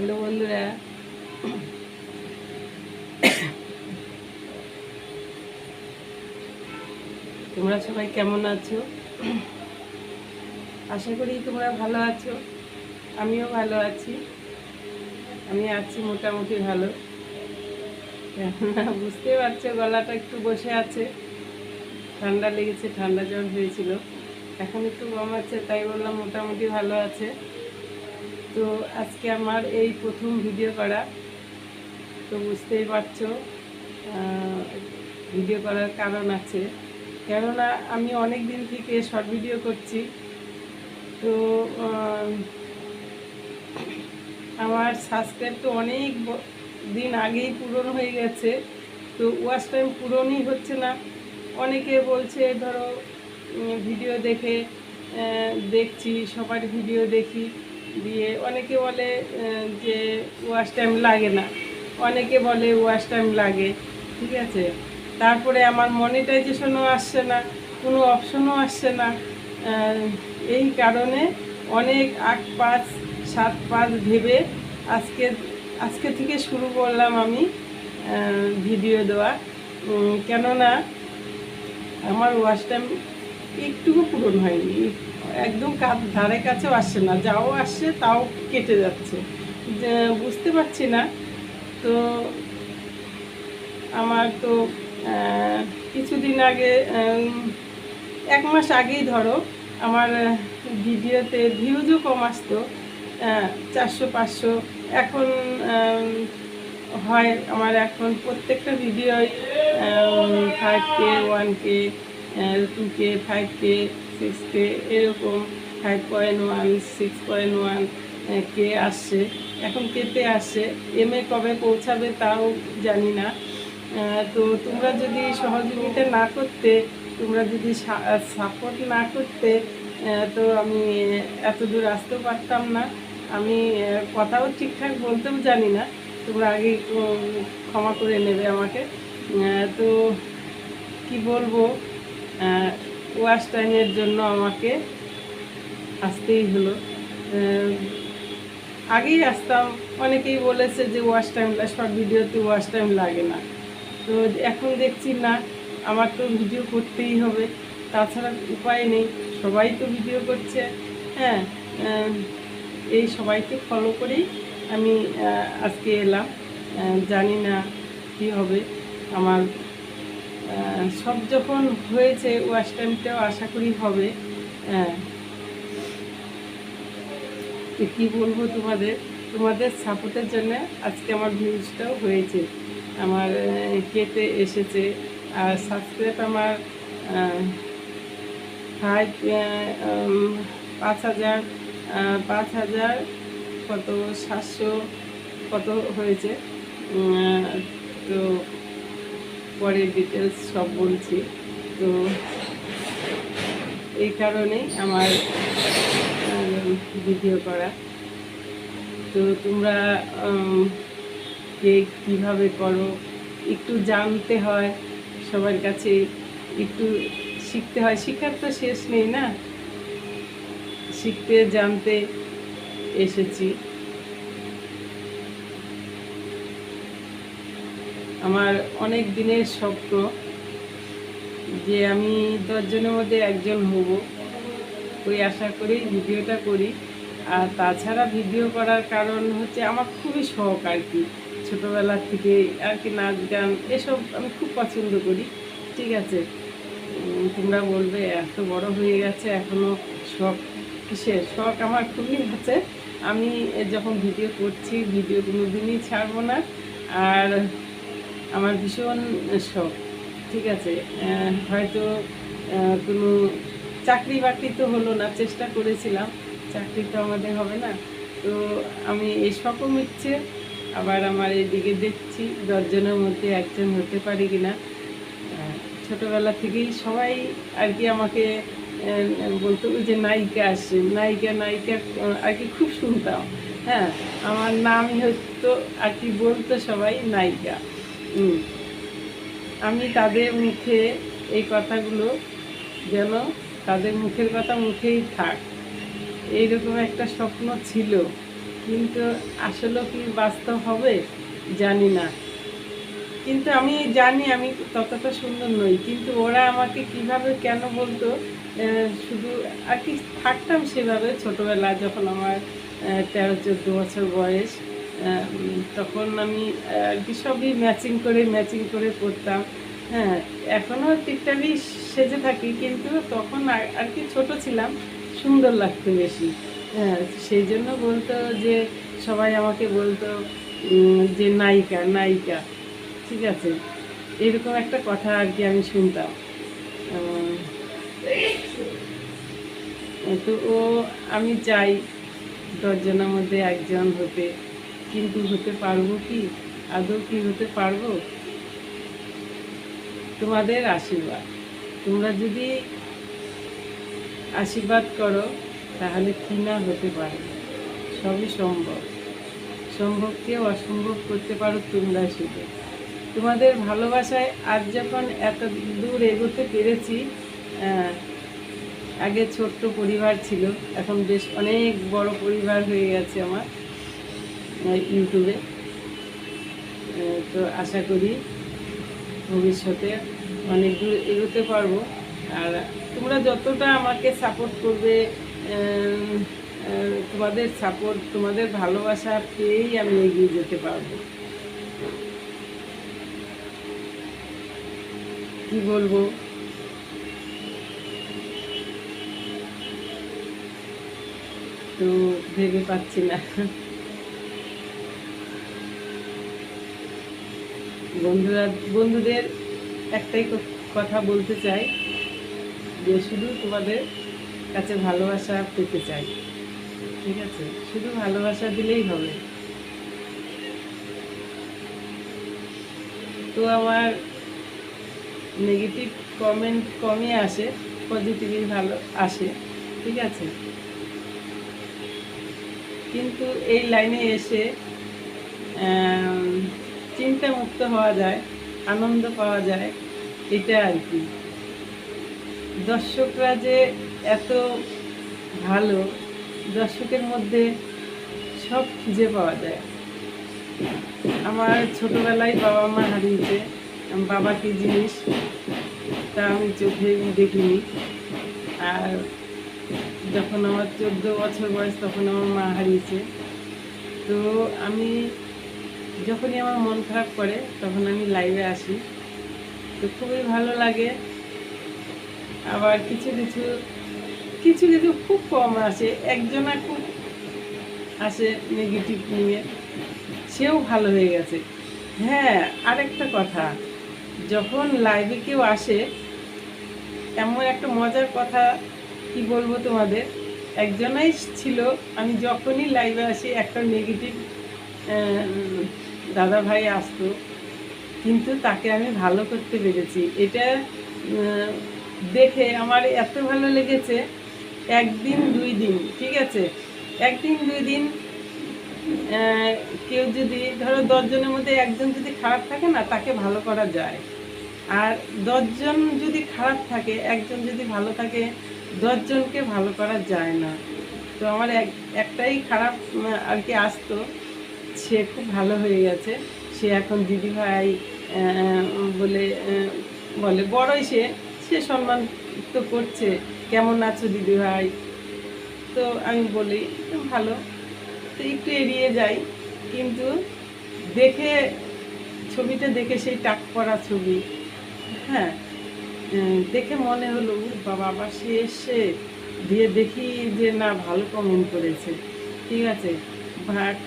Hello বন্ধুরা। তোমরা সবাই কেমন আছো? আশা করি তোমরা ভালো আছো। আমিও ভালো আছি। আমি আছি মোটামুটি ভালো। বুঝতে পারছ, গলাটা একটু বসে আছে। ঠান্ডা লেগেছে, ঠান্ডা জ্বর হয়েছিল। এখন একটু কম আছে, তাই বললাম মোটামুটি ভালো আছে। তো আজকে আমার এই প্রথম ভিডিও করা। তো বুঝতেই পারছ ভিডিও করার কারণ আছে। কেননা আমি অনেক দিন থেকে শর্ট ভিডিও করছি। তো আমার সাবস্ক্রাইব তো অনেক দিন আগেই পূরণ হয়ে গেছে। তো ওয়াচ টাইম পূরণই হচ্ছে না। অনেকে বলছে, ধরো ভিডিও দেখে দেখছি, সবার ভিডিও দেখি। দিয়ে অনেকে বলে যে ওয়াচ টাইম লাগে না। অনেকে বলে ওয়াচ টাইম লাগে, ঠিক আছে? তারপরে আমার মনিটাইজেশনও আসছে না, কোনো অপশনও আসছে না। এই কারণে অনেক আট পাঁচ, সাত পাঁচ ভেবে আজকে আজকে থেকে শুরু করলাম আমি ভিডিও দেওয়া। কেননা আমার ওয়াশ টাইম একটুকু পূরণ হয়নি একদম ধারে কাছেও আসছে না। যাও আসছে তাও কেটে যাচ্ছে। যে বুঝতে পারছি না। তো আমার তো কিছুদিন আগে এক মাস আগেই ধরো, আমার ভিডিওতে ভিউজও কম আসতো। চারশো, পাঁচশো। এখন হয় আমার এখন প্রত্যেকটা ভিডিওই five K one K two K five K six K এরকম five point one six point one K আসছে? এখন কেতে আসছে? এম এ কবে পৌঁছাবে তাও জানি না। তো তোমরা যদি সহযোগিতা না করতে, তোমরা যদি সাপোর্ট না করতে তো আমি এত দূর আসতেও পারতাম না। আমি কথাও ঠিকঠাক বলতেও জানি না। তোমরা আগে ক্ষমা করে নেবে আমাকে। তো কি বলব? ওয়াশ টাইমের জন্য আমাকে আসতেই হলো। আগেই আসতাম, অনেকেই বলেছে যে ওয়াশ টাইম শর্ট ভিডিওতে ওয়াশ টাইম লাগে না। তো এখন দেখছি না, আমার তো ভিডিও করতেই হবে। তাছাড়া উপায় নেই, সবাই তো ভিডিও করছে। হ্যাঁ এই সবাইকে ফলো করেই আমি আজকে এলাম। জানি না কি হবে, আমার সব যখন হয়েছে ওয়াশ টাইমটাও আশা করি হবে। হ্যাঁ। তো কী বলব তোমাদের? তোমাদের সাপোর্টের জন্য আজকে আমার ভিউজটাও হয়েছে। আমার কেটে এসেছে। আর সাবস্ক্রাইব আমার ফাইভ পাঁচ হাজার পাঁচ হাজার কত, সাতশো কত হয়েছে? তো পরের ডিটেলস সব বলছি। তো এই কারণেই আমার ভিডিও করা। তো তোমরা উম, কে কীভাবে করো একটু জানতে হয় সবার কাছে একটু শিখতে হয়। শিখার তো শেষ নেই না? শিখতে জানতে এসেছি। আমার অনেক দিনের স্বপ্ন যে আমি দশজনের মধ্যে একজন হব। ওই আশা করি ভিডিওটা করি। আর তাছাড়া ভিডিও করার কারণ হচ্ছে আমার খুবই শখ আর কি। ছোটোবেলার থেকে আর কি নাচ, গান এসব আমি খুব পছন্দ করি। ঠিক আছে? তোমরা বলবে, এত বড় হয়ে গেছে এখনও শখ কিসের? শখ আমার খুবই আছে। আমি যখন ভিডিও করছি, ভিডিও কোনো দিনই ছাড়বো না। আর আমার ভীষণ শখ, ঠিক আছে? হয়তো কোনো চাকরি বাকরি তো হলো না, চেষ্টা করেছিলাম, চাকরি তো আমাদের হবে না। তো আমি এই শখও মিটছে, আবার আমার এদিকে দেখছি দশজনের মধ্যে একজন হতে পারি কিনা। ছোটবেলা থেকেই সবাই আর কি আমাকে বলতো যে নায়িকা আসে, নায়িকা নায়িকা আর কি খুব শুনতাম। হ্যাঁ আমার নামই হতো আর কি বলতো সবাই নায়িকা। আমি তাদের মুখে এই কথাগুলো যেন তাদের মুখের কথা মুখেই থাক। এইরকম একটা স্বপ্ন ছিল। কিন্তু আসলে কি বাস্তব হবে জানি না। কিন্তু আমি জানি আমি ততটা সুন্দর নই। কিন্তু ওরা আমাকে কীভাবে কেন বলতো শুধু আর কি থাকতাম সেভাবে ছোটোবেলা যখন আমার তেরো, চোদ্দ বছর বয়স। তখন আমি সবই ম্যাচিং করে ম্যাচিং করে পড়তাম হ্যাঁ এখনও ঠিকঠাকই সেজে থাকি, কিন্তু তখন আর কি ছোট ছিলাম, সুন্দর লাগতো বেশি। হ্যাঁ সেই জন্য বলতো যে, সবাই আমাকে বলতো যে, নায়িকা নায়িকা, ঠিক আছে? এরকম একটা কথা আর কি আমি শুনতাম। তো ও, আমি চাই দশজনের মধ্যে একজন হতে। কিন্তু হতে পারব কি? আদৌ কি হতে পারব? তোমাদের আশীর্বাদ। তোমরা যদি আশীর্বাদ করো, তাহলে কি না হতে পারে? সবই সম্ভব। সম্ভবকে অসম্ভব করতে পারো তোমরা শুধু তোমাদের ভালোবাসায় আজ যখন এত দূর এগোতে পেরেছি আগে ছোট্ট পরিবার ছিল, এখন বেশ অনেক বড় পরিবার হয়ে গেছে আমার। ইউটিউবে তো আশা করি ভবিষ্যতে অনেক দূর এগোতে পারব। আর তোমরা যতটা আমাকে সাপোর্ট করবে তোমাদের সাপোর্ট তোমাদের ভালোবাসা পেয়েই আমি এগিয়ে যেতে পারব। কি বলব? তো ভেবে পাচ্ছি না। বন্ধুরা, বন্ধুদের একটাই কথা বলতে চাই যে শুধু তোমাদের কাছে ভালোবাসা পেতে চাই, ঠিক আছে? শুধু ভালোবাসা দিলেই হবে। তো আমার নেগেটিভ কমেন্ট কমই আসে পজিটিভই ভালো আসে, ঠিক আছে? কিন্তু এই লাইনে এসে চিন্তামুক্ত হওয়া যায়, আনন্দ পাওয়া যায়, এটা আর কি। দর্শকরা যে এত ভালো, দর্শকের মধ্যে সব খুঁজে পাওয়া যায়। আমার ছোটবেলায় বাবা মা হারিয়েছে বাবা কি জিনিস তা আমি চোখে দেখিনি। আর যখন আমার চোদ্দ বছর বয়স তখন আমার মা হারিয়েছে। তো আমি যখনই আমার মন খারাপ করে, তখন আমি লাইভে আসি। তো খুবই ভালো লাগে। আবার কিছু কিছু কিছু কিছু খুব কম আসে। একজনা খুব আসে নেগেটিভ নিয়ে। সেও ভালো হয়ে গেছে। হ্যাঁ আরেকটা কথা। যখন লাইভে কেউ আসে, এমন একটা মজার কথা কি বলব তোমাদের? একজনাই ছিল, আমি যখনই লাইভে আসি, একটা নেগেটিভ দাদা ভাই আসতো, কিন্তু তাকে আমি ভালো করতে পেরেছি। এটা দেখে আমার এত ভালো লেগেছে, একদিন দুই দিন, ঠিক আছে? একদিন দুই দিন কেউ যদি, ধরো দশজনের মধ্যে একজন যদি খারাপ থাকে না, তাকে ভালো করা যায়। আর দশজন যদি খারাপ থাকে, একজন যদি ভালো থাকে, দশজনকে ভালো করা যায় না। তো আমার এক, একটাই খারাপ আর কি আসতো। সে খুব ভালো হয়ে গেছে। সে এখন দিদি ভাই বলে বলে, বড়ই সে সে সম্মান তো করছে। কেমন আছো দিদি ভাই তো আমি বলি ভালো। তো একটু এড়িয়ে যাই, কিন্তু দেখে, ছবিটা দেখে সেই টাক পড়া ছবি। হ্যাঁ দেখে মনে হলো বাবা, আবার সে এসে দিয়ে দেখি যে না, ভালো কমেন্ট করেছে। ঠিক আছে?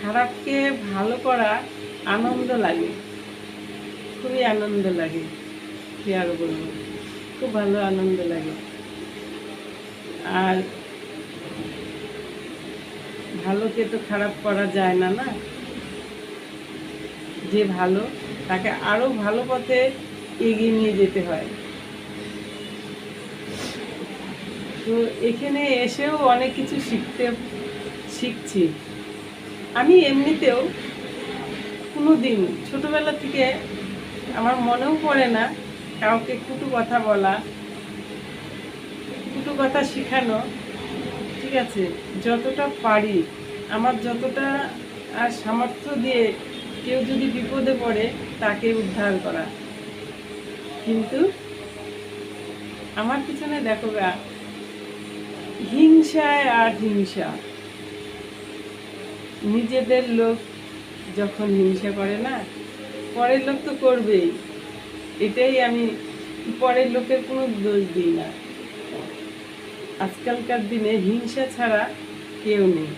খারাপকে ভালো করা আনন্দ লাগে। খুবই আনন্দ লাগে, কি আর বলব? খুব ভালো আনন্দ লাগে। আর ভালোকে তো খারাপ করা যায় না না? যে ভালো, তাকে আরও ভালো পথে এগিয়ে নিয়ে যেতে হয়। তো এখানে এসেও অনেক কিছু শিখতে শিখছি। আমি এমনিতেও কোনো দিন ছোটোবেলা থেকে আমার মনেও পড়ে না কাউকে কুটু কথা বলা, কুটু কথা শেখানো। ঠিক আছে, যতটা পারি, আমার যতটা আর সামর্থ্য দিয়ে কেউ যদি বিপদে পড়ে, তাকে উদ্ধার করা। কিন্তু আমার পিছনে দেখো গা, হিংসায় আর হিংসা। নিজেদের লোক যখন হিংসা করে না, পরের লোক তো করবেই। এটাই আমি পরের লোকের কোনো দোষ দিই না। আজকালকার দিনে হিংসা ছাড়া কেউ নেই।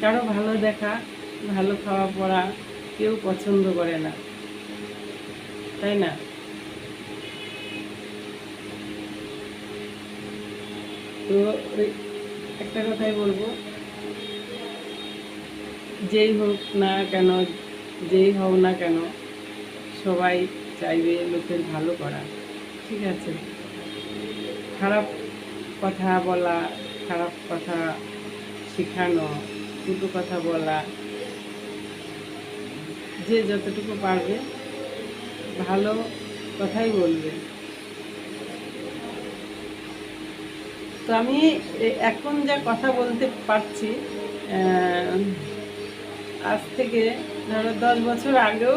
কারও ভালো দেখা, ভালো খাওয়া পড়া কেউ পছন্দ করে না। তাই না? তো একটা কথাই বলব যেই হোক না কেন, যেই হও না কেন, সবাই চাইবে লোকের ভালো করা, ঠিক আছে? খারাপ কথা বলা, খারাপ কথা শেখানো, দুটো কথা বলা, যে যতটুকু পারবে ভালো কথাই বলবে। তো আমি এখন যা কথা বলতে পারছি আজ থেকে ধরো দশ বছর আগেও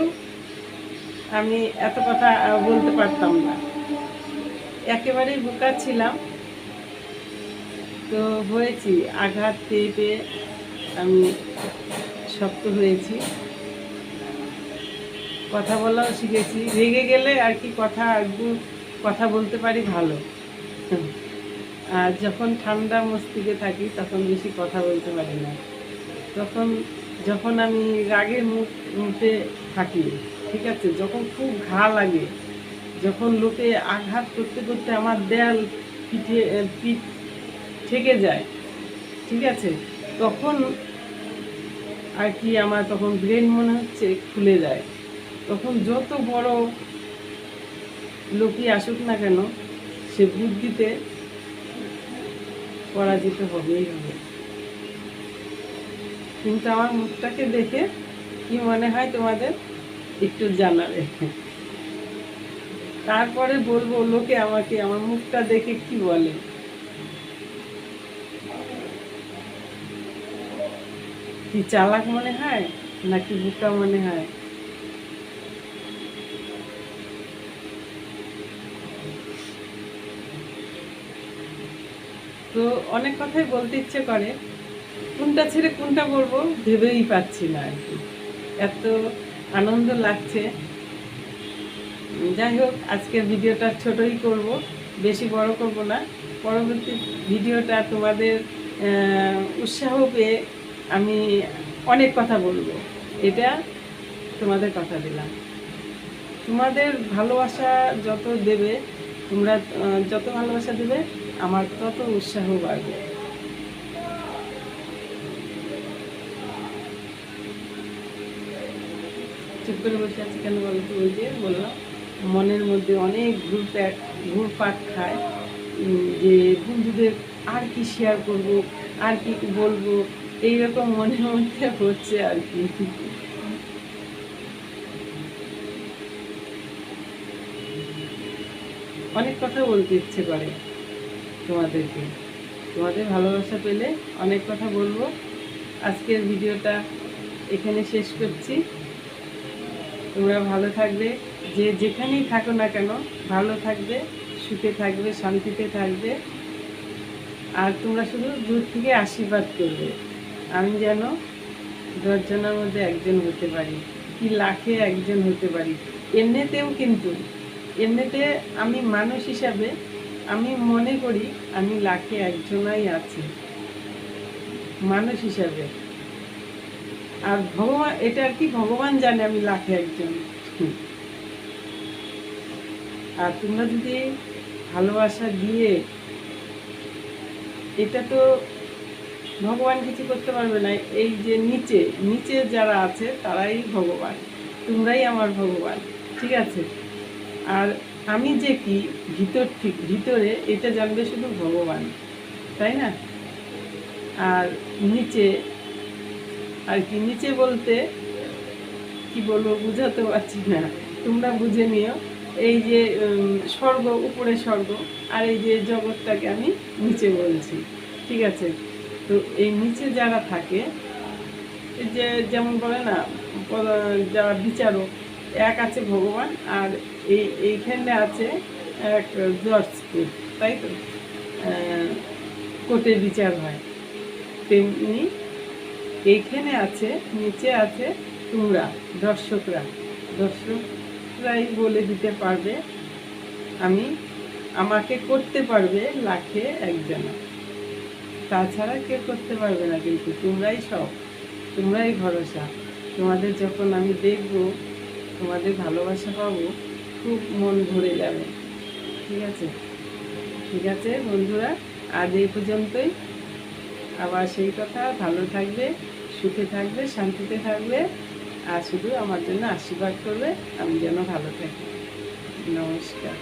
আমি এত কথা বলতে পারতাম না। একেবারেই বোকা ছিলাম। তো হয়েছি, আঘাত পেয়ে পেয়ে আমি শক্ত হয়েছি। কথা বলাও শিখেছি। রেগে গেলে আর কি কথা একটু কথা বলতে পারি ভালো। আর যখন ঠান্ডা মস্তিকে থাকি, তখন বেশি কথা বলতে পারি না। তখন যখন আমি রাগের মুখ মুখে থাকি, ঠিক আছে? যখন খুব ঘা লাগে, যখন লোকে আঘাত করতে করতে আমার দেয়াল পিঠে পিঠ থেকে যায়, ঠিক আছে? তখন আর কি আমার তখন ব্রেন মনে হচ্ছে খুলে যায়। তখন যত বড় লোকই আসুক না কেন, সে বুদ্ধিতে পরাজিত হবেই হবে। কিন্তু আমার মুখটাকে দেখে কি মনে হয় তোমাদের? একটু জানাবে। তারপরে বলব, লোকে আমাকে, আমার মুখটা দেখে কি বলে? কি চালাক মনে হয়, নাকি বোকা মনে হয়? তো অনেক কথাই বলতে ইচ্ছে করে। কোনটা ছেড়ে কোনটা বলব ভেবেই পাচ্ছি না আর কি। এত আনন্দ লাগছে। যাই হোক, আজকের ভিডিওটা ছোটই করব, বেশি বড় করব না। পরবর্তী ভিডিওটা তোমাদের উৎসাহ পেয়ে আমি অনেক কথা বলব। এটা তোমাদের কথা দিলাম। তোমাদের ভালোবাসা যত দেবে, তোমরা যত ভালোবাসা দেবে, আমার তত উৎসাহ বাড়বে। চুপ করে বসে আছি কেন বলতো ওই যে বললাম, মনের মধ্যে অনেক ঘুরপ্যাক ঘুরপাক খায়। যে বন্ধুদের আর কি শেয়ার করব, আর কি বলব, এইরকম মনের মধ্যে হচ্ছে আর কি। অনেক কথা বলতে ইচ্ছে করে তোমাদেরকে। তোমাদের ভালোবাসা পেলে অনেক কথা বলব। আজকের ভিডিওটা এখানে শেষ করছি। তোমরা ভালো থাকবে, যে যেখানেই থাকো না কেন, ভালো থাকবে, সুখে থাকবে, শান্তিতে থাকবে। আর তোমরা শুধু দূর থেকে আশীর্বাদ করবে। আমি যেন দশজনের মধ্যে একজন হতে পারি, কি লাখে একজন হতে পারি। এমনিতেও কিন্তু, এমনিতে আমি মানুষ হিসাবে আমি মনে করি আমি লাখে একজনাই আছি, মানুষ হিসাবে। আর ভগবান এটা আর কি ভগবান জানে আমি লাখে একজন? আর তোমরা যদি ভালোবাসা দিয়ে এটা তো ভগবান কিছু করতে পারবে না এই যে নিচে নিচে যারা আছে তারাই ভগবান তোমরাই আমার ভগবান ঠিক আছে? আর আমি যে কি ভিতর ঠিক ভিতরে এটা জানবে শুধু ভগবান তাই না? আর নিচে আর কি, নিচে বলতে কি বলব বুঝাতে পারছি না। তোমরা বুঝে নিও। এই যে স্বর্গ উপরে স্বর্গ, আর এই যে জগৎটাকে আমি নিচে বলছি। ঠিক আছে? তো এই নিচে যারা থাকে যে যেমন বলে না যারা বিচারক, এক আছে ভগবান, আর এই, এইখানে আছে এক জজ তাই তো? কোর্টে বিচার হয়। তেমনি এইখানে আছে, নিচে আছে তোমরা, দর্শকরা। দর্শকরাই বলে দিতে পারবে, আমি, আমাকে করতে পারবে লাখে একজনা। তাছাড়া কেউ করতে পারবে না কিন্তু, তোমরাই সব, তোমরাই ভরসা। তোমাদের যখন আমি দেখব, তোমাদের ভালোবাসা পাবো, খুব মন ভরে যাবে। ঠিক আছে? ঠিক আছে বন্ধুরা, আজ এই পর্যন্তই। আবার সেই কথা, ভালো থাকবে, সুখে থাকবে, শান্তিতে থাকবে, আর শুধু আমার জন্য আশীর্বাদ করবে, আমি যেন ভালো থাকি। নমস্কার।